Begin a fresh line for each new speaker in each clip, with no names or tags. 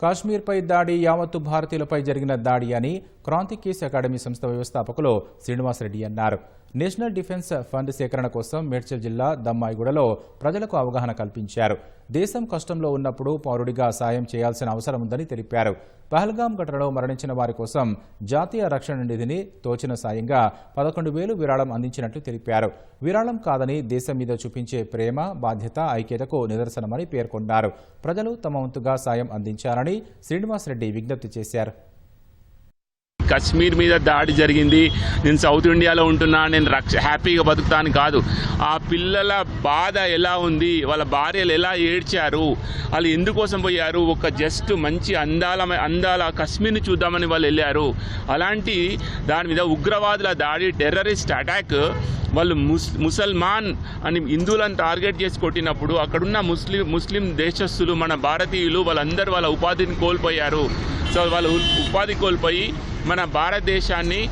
కాశ్మీర్పై దాడి యావత్తు భారతీయులపై జరిగిన దాడి అని క్రాంతి కేస్ అకాడమీ సంస్థ వ్యవస్థాపకులు శ్రీనివాసరెడ్డి అన్నారు. నేషనల్ డిఫెన్స్ ఫండ్ సేకరణ కోసం మేడ్చల్ జిల్లా దమ్మాయిగూడలో ప్రజలకు అవగాహన కల్పించారు. దేశం కష్టంలో ఉన్నప్పుడు పౌరుడిగా సాయం చేయాల్సిన అవసరం ఉందని తెలిపారు. పహల్గాం ఘటనలో మరణించిన వారి కోసం జాతీయ రక్షణ నిధిని తోచిన సాయంగా పదకొండు వేలు విరాళం అందించినట్లు తెలిపారు. విరాళం కాదని దేశం మీద చూపించే ప్రేమ బాధ్యత ఐక్యతకు నిదర్శనమని పేర్కొన్నారు. ప్రజలు తమ వంతుగా సాయం అందించాలని శ్రీనివాసరెడ్డి విజ్ఞప్తి చేశారు.
కశ్మీర్ మీద దాడి జరిగింది. నేను సౌత్ ఇండియాలో ఉంటున్నా నేను రక్ష హ్యాపీగా బతుకుతాను కాదు. ఆ పిల్లల బాధ ఎలా ఉంది? వాళ్ళ భార్యలు ఎలా ఏడ్చారు? వాళ్ళు ఎందుకోసం పోయారు? ఒక జస్ట్ మంచి అందాల అందాల కశ్మీర్ని చూద్దామని వాళ్ళు వెళ్ళారు. అలాంటి దాని మీద ఉగ్రవాదుల దాడి టెర్రరిస్ట్ అటాక్ వాళ్ళు ముస్ ముసల్మాన్ అని హిందువులను టార్గెట్ చేసి కొట్టినప్పుడు అక్కడున్న ముస్లిం ముస్లిం దేశస్తులు మన భారతీయులు వాళ్ళందరూ వాళ్ళ ఉపాధిని కోల్పోయారు. సో వాళ్ళు ఉపాధి కోల్పోయి మన భారతదేశాన్ని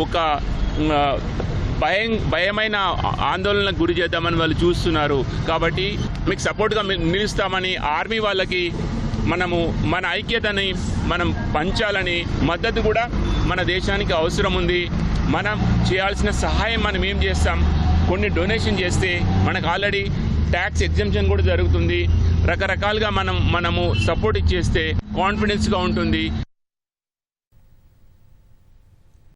ఒక భయం భయమైన ఆందోళనకు గురి చేద్దామని వాళ్ళు చూస్తున్నారు. కాబట్టి మీకు సపోర్ట్గా మి- నిలుస్తామని ఆర్మీ వాళ్ళకి మనము మన ఐక్యతని మనం పంచాలని మద్దతు కూడా మన దేశానికి అవసరం ఉంది. మనం చేయాల్సిన సహాయం మనం ఏం చేస్తాం? కొన్ని డొనేషన్ చేస్తే మనకు ఆల్రెడీ ట్యాక్స్ ఎగ్జంప్షన్ కూడా జరుగుతుంది. రకరకాలుగా మనం మనము సపోర్ట్ ఇచ్చేస్తే కాన్ఫిడెన్స్గా ఉంటుంది.